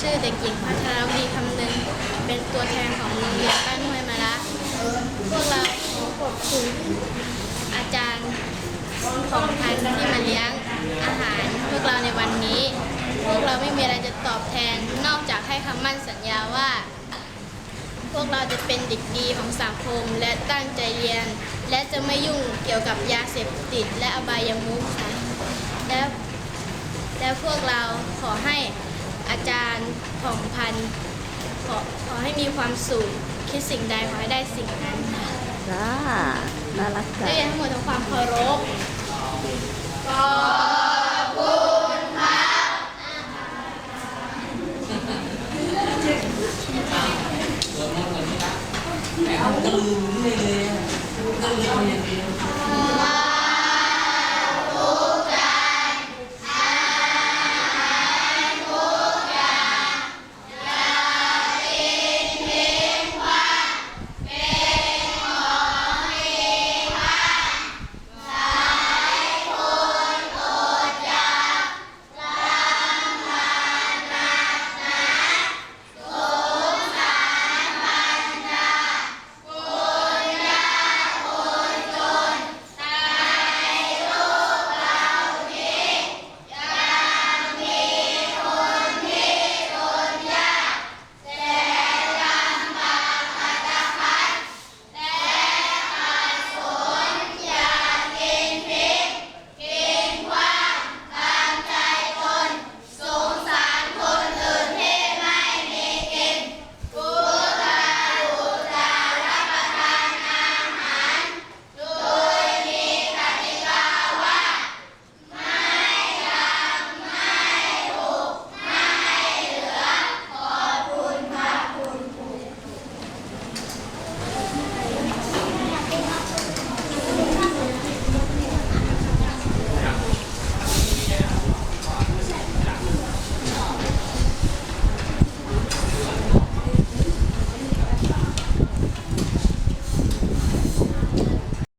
ชื่อเด็กหญิงพัทรวีคำนึง เป็นตัวแทนของโรงเรียนบ้านห้วยมะระพวกเราขอขอบคุณอาจารย์ของพันที่มาเลี้ยงอาหารพวกเราในวันนี้ พวกเราไม่มีอะไรจะตอบแทนนอกจากให้คำมั่นสัญญาว่า พวกเราจะเป็นเด็กดีของสังคมและตั้งใจเรียน และจะไม่ยุ่งเกี่ยวกับยาเสพติดและอบายมุขค่ะและและพวกเราขอให้ จารย์ของพันขอขอให้มีความสุขคิดสิ่งใดขอให้ได้สิ่งนั้นค่ะจ้าน่ารักจัง ได้ยินทั้งหมดด้งความเคารพขออมันเหมือนไม่รัแต่เอาก็ลืมเลยเลยอะก็ลืมอย่างเดียว